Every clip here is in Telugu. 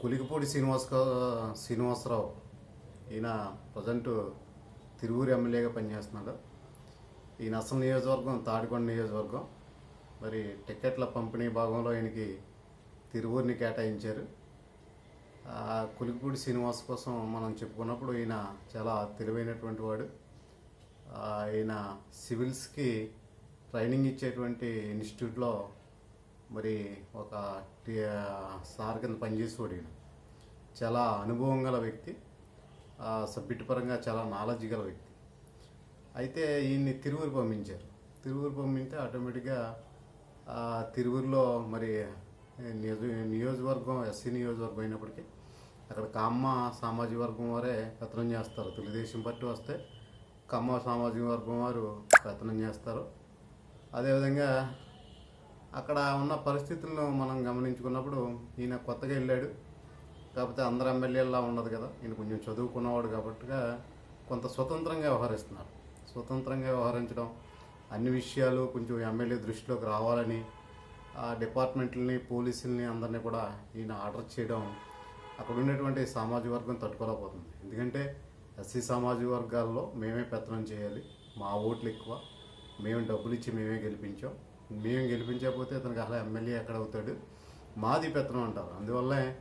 కులికిపూడి శ్రీనివాస్ శ్రీనివాసరావు ఈయన ప్రజెంట్ తిరువూరు ఎమ్మెల్యేగా పనిచేస్తున్నాడు. ఈయన అసలు నియోజకవర్గం తాడికొండ నియోజకవర్గం. మరి టికెట్ల పంపిణీ భాగంలో ఈయనకి తిరువురిని కేటాయించారు. కులికిపూడి శ్రీనివాస్ కోసం మనం చెప్పుకున్నప్పుడు ఈయన చాలా తెలివైనటువంటి వాడు. ఈయన సివిల్స్కి ట్రైనింగ్ ఇచ్చేటువంటి ఇన్స్టిట్యూట్లో మరి ఒక సార్ కింద పనిచేసేవాడు ఈయన. చాలా అనుభవం గల వ్యక్తి ఆ, సబ్జెక్ట్ పరంగా చాలా నాలెడ్జ్ గల వ్యక్తి. అయితే ఈయన్ని తిరువురు పంపించారు. తిరువురు పంపితే ఆటోమేటిక్గా తిరువురులో మరి నియోజ నియోజకవర్గం ఎస్సీ నియోజకవర్గం అయినప్పటికీ అక్కడ కమ్మ సామాజిక వర్గం వారే పెత్తనం చేస్తారు. తెలుగుదేశం పార్టీ వస్తే కమ్మ సామాజిక వర్గం వారు పెత్తనం చేస్తారు. అదేవిధంగా అక్కడ ఉన్న పరిస్థితులను మనం గమనించుకున్నప్పుడు ఈయన కొత్తగా వెళ్ళాడు. కాకపోతే అందరు ఎమ్మెల్యేలా ఉండదు కదా. ఈయన కొంచెం చదువుకున్నవాడు కాబట్టిగా కొంత స్వతంత్రంగా వ్యవహరిస్తున్నారు. స్వతంత్రంగా వ్యవహరించడం అన్ని విషయాలు కొంచెం ఎమ్మెల్యే దృష్టిలోకి రావాలని ఆ డిపార్ట్మెంట్లని పోలీసుల్ని అందరినీ కూడా ఈయన ఆర్డర్ చేయడం అక్కడ ఉండేటువంటి సామాజిక వర్గం తట్టుకోలేకపోతుంది. ఎందుకంటే ఎస్సీ సామాజిక వర్గాల్లో మేమే పెత్తనం చేయాలి. మా ఓట్లు ఎక్కువ. మేము డబ్బులు ఇచ్చి మేమే గెలిపించాం. మేము గెలిపించకపోతే అతనికి అసలు ఎమ్మెల్యే ఎక్కడ అవుతాడు? మాది పెత్తనం అంటారు. అందువల్లే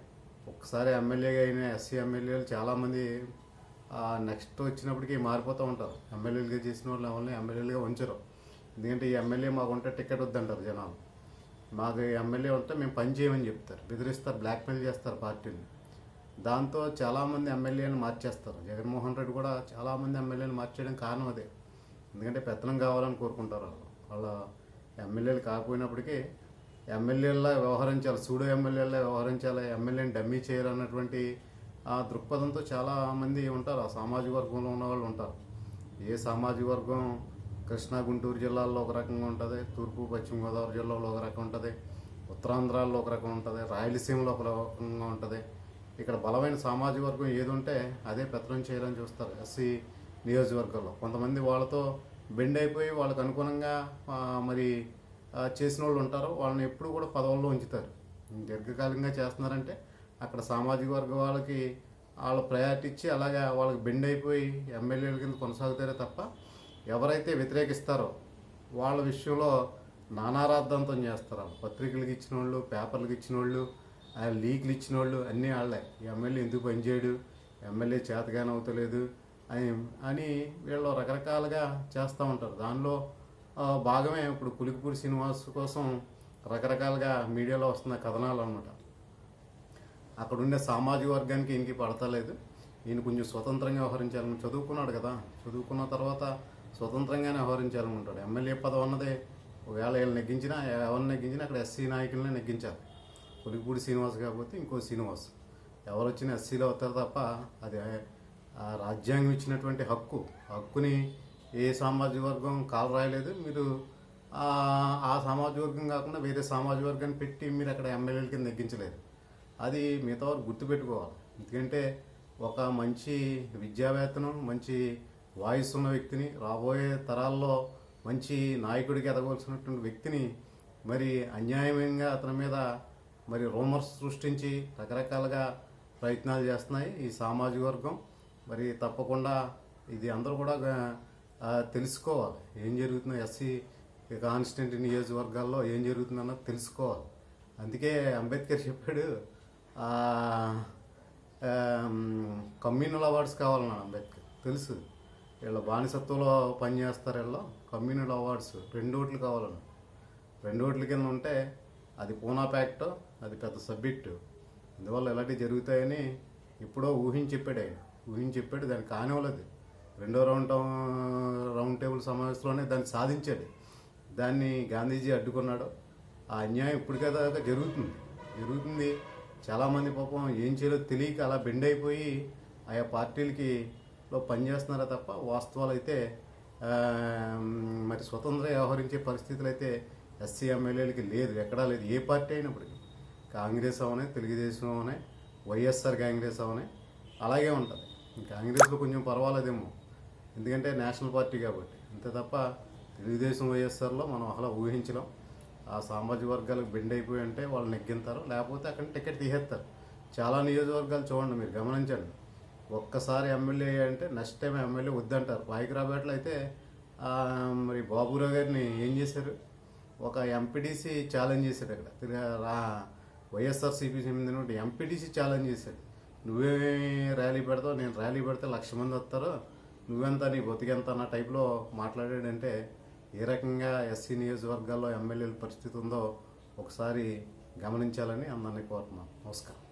ఒకసారి ఎమ్మెల్యేగా అయిన ఎస్సీ ఎమ్మెల్యేలు చాలామంది నెక్స్ట్ వచ్చినప్పటికీ మారిపోతూ ఉంటారు. ఎమ్మెల్యేలుగా చేసిన వాళ్ళు ఎవరిని ఎమ్మెల్యేలుగా ఉంచరు. ఎందుకంటే ఈ ఎమ్మెల్యే మాకు ఉంటే టికెట్ వద్దంటారు జనాలు. మాకు ఎమ్మెల్యే ఉంటే మేము పని చేయమని చెప్తారు. బెదిరిస్తారు బ్లాక్మెయిల్ చేస్తారు పార్టీని. దాంతో చాలామంది ఎమ్మెల్యేలు మార్చేస్తారు. జగన్మోహన్ రెడ్డి కూడా చాలామంది ఎమ్మెల్యేలు మార్చేయడం కారణం అదే. ఎందుకంటే పెత్తనం కావాలని కోరుకుంటారు వాళ్ళు. వాళ్ళ ఎమ్మెల్యేలు కాకపోయినప్పటికీ ఎమ్మెల్యేలా వ్యవహరించాలి సూడో ఎమ్మెల్యేలా వ్యవహరించాలి ఎమ్మెల్యేని డమ్మీ చేయాలన్నటువంటి ఆ దృక్పథంతో చాలామంది ఉంటారు ఆ సామాజిక వర్గంలో ఉన్న వాళ్ళు ఉంటారు. ఏ సామాజిక వర్గం? కృష్ణా గుంటూరు జిల్లాల్లో ఒక రకంగా ఉంటుంది తూర్పు పశ్చిమ గోదావరి జిల్లాలో ఒక రకం ఉంటుంది ఉత్తరాంధ్రాల్లో ఒక రకం ఉంటుంది రాయలసీమలో ఒక రకంగా ఉంటుంది. ఇక్కడ బలమైన సామాజిక వర్గం ఏది ఉంటే అదే పెత్తనం చేయాలని చూస్తారు ఎస్సీ నియోజకవర్గంలో. కొంతమంది వాళ్ళతో బెండ్ అయిపోయి వాళ్ళకు అనుగుణంగా మరి చేసిన వాళ్ళు ఉంటారు వాళ్ళని ఎప్పుడు కూడా పదవుల్లో ఉంచుతారు. దీర్ఘకాలంగా చేస్తున్నారంటే అక్కడ సామాజిక వర్గ వాళ్ళకి వాళ్ళ ప్రయారిటీ ఇచ్చి అలాగే వాళ్ళకి బెండ్ అయిపోయి ఎమ్మెల్యేల కింద కొనసాగుతారే తప్ప ఎవరైతే వ్యతిరేకిస్తారో వాళ్ళ విషయంలో నానారాద్ధాంతం చేస్తారు. పత్రికలకు ఇచ్చిన వాళ్ళు పేపర్లకు ఇచ్చిన వాళ్ళు ఆ లీకులు ఇచ్చిన వాళ్ళు అన్నీ వాళ్ళే. ఎమ్మెల్యే ఎందుకు పనిచేయడు? ఎమ్మెల్యే చేతగానే అవుతలేదు అని వీళ్ళు రకరకాలుగా చేస్తూ ఉంటారు. దానిలో భాగమే ఇప్పుడు పులికిపూడి శ్రీనివాస్ కోసం రకరకాలుగా మీడియాలో వస్తున్న కథనాలు అనమాట అక్కడ ఉండే సామాజిక వర్గానికి ఈయనకి పడతలేదు. ఈయన కొంచెం స్వతంత్రంగా వ్యవహరించాలని చదువుకున్నాడు కదా. చదువుకున్న తర్వాత స్వతంత్రంగానే వ్యవహరించాలనుకుంటాడు ఎమ్మెల్యే పదవి అన్నదే ఒకవేళ వీళ్ళు నెగ్గించినా ఎవరిని నెగ్గించినా అక్కడ ఎస్సీ నాయకులనే నెగ్గించాలి. పులిపూడి శ్రీనివాస్ కాకపోతే ఇంకో శ్రీనివాస్. ఎవరు వచ్చినా ఎస్సీలో అవుతారు తప్ప అది రాజ్యాంగం ఇచ్చినటువంటి హక్కు హక్కుని ఏ సామాజిక వర్గం కాలు రాయలేదు. మీరు ఆ సామాజిక వర్గం కాకుండా వేరే సామాజిక వర్గాన్ని పెట్టి మీరు అక్కడ ఎమ్మెల్యేల కింద తగ్గించలేదు అది మిగతా వారు గుర్తుపెట్టుకోవాలి. ఎందుకంటే ఒక మంచి విద్యావేత్తను మంచి వాయిస్ ఉన్న వ్యక్తిని రాబోయే తరాల్లో మంచి నాయకుడికి ఎదగవలసినటువంటి వ్యక్తిని మరి అన్యాయంగా అతని మీద మరి రూమర్స్ సృష్టించి రకరకాలుగా ప్రయత్నాలు చేస్తున్నాయి ఈ సామాజిక వర్గం. మరి తప్పకుండా ఇది అందరూ కూడా తెలుసుకోవాలి. ఏం జరుగుతుందో ఎస్సీ కాన్స్టెంట్ నియోజకవర్గాల్లో ఏం జరుగుతుందన్నది తెలుసుకోవాలి. అందుకే అంబేద్కర్ చెప్పాడు కమ్యూనల్ అవార్డ్స్ కావాలన్నా అంబేద్కర్. తెలుసు. వీళ్ళ బానిసత్వంలో పనిచేస్తారు వీళ్ళు. కమ్యూనల్ అవార్డ్స్ రెండు ఓట్లు కావాలన్నా రెండు ఓట్ల కింద ఉంటే అది పూనా ప్యాక్ట్ అది పెద్ద సబ్జెక్టు. అందువల్ల ఇలాంటివి జరుగుతాయని ఎప్పుడో ఊహించి చెప్పాడు ఆయన. ఊహించి చెప్పాడు దాన్ని కానివ్వలేదు. రెండో రౌండ్ రౌండ్ టేబుల్ సమావేశంలోనే దాన్ని సాధించాడు. దాన్ని గాంధీజీ అడ్డుకున్నాడు. ఆ అన్యాయం ఇప్పటికేదాకా జరుగుతుంది. జరుగుతుంది. చాలామంది పాపం ఏం చేయాలో తెలియక అలా బెండ్ అయిపోయి ఆయా పార్టీలకి లో పనిచేస్తున్నారా తప్ప వాస్తవాలు అయితే మరి స్వతంత్ర వ్యవహరించే పరిస్థితులు అయితే ఎస్సీ ఎమ్మెల్యేలకి లేదు. ఎక్కడా లేదు. ఏ పార్టీ అయినప్పటికీ కాంగ్రెస్ అవనే తెలుగుదేశం అవనే వైఎస్ఆర్ కాంగ్రెస్ అవనే. అలాగే ఉంటుంది. కాంగ్రెస్లో కొంచెం పర్వాలేదేమో. ఎందుకంటే నేషనల్ పార్టీ కాబట్టి. అంతే తప్ప తెలుగుదేశం వైఎస్ఆర్లో మనం అసలు ఊహించలేం. ఆ సామాజిక వర్గాలకు బెండ్ అయిపోయి అంటే వాళ్ళు నెగ్గింతారు. లేకపోతే అక్కడ టికెట్ తీసేస్తారు. చాలా నియోజకవర్గాలు చూడండి మీరు గమనించండి. ఒక్కసారి ఎమ్మెల్యే అంటే నెక్స్ట్ టైం ఎమ్మెల్యే వద్దంటారు. పాయికరాబేటలో అయితే మరి బాబురావు గారిని ఏం చేశారు? ఒక ఎంపీడీసీ ఛాలెంజ్ చేశాడు అక్కడ. తిరిగి రా వైఎస్ఆర్సీపీ చెందిన ఎంపీడీసీ ఛాలెంజ్ చేశాడు. నువ్వే ర్యాలీ పెడతావు నేను ర్యాలీ పెడితే లక్ష మంది వస్తారు. నువ్వెంత నీ బతికెంత అన్న టైప్లో మాట్లాడాడంటే ఏ రకంగా ఎస్సీ నియోజకవర్గాల్లో ఎమ్మెల్యేల పరిస్థితి ఉందో ఒకసారి గమనించాలని అందరినీ కోరుతున్నాను నమస్కారం.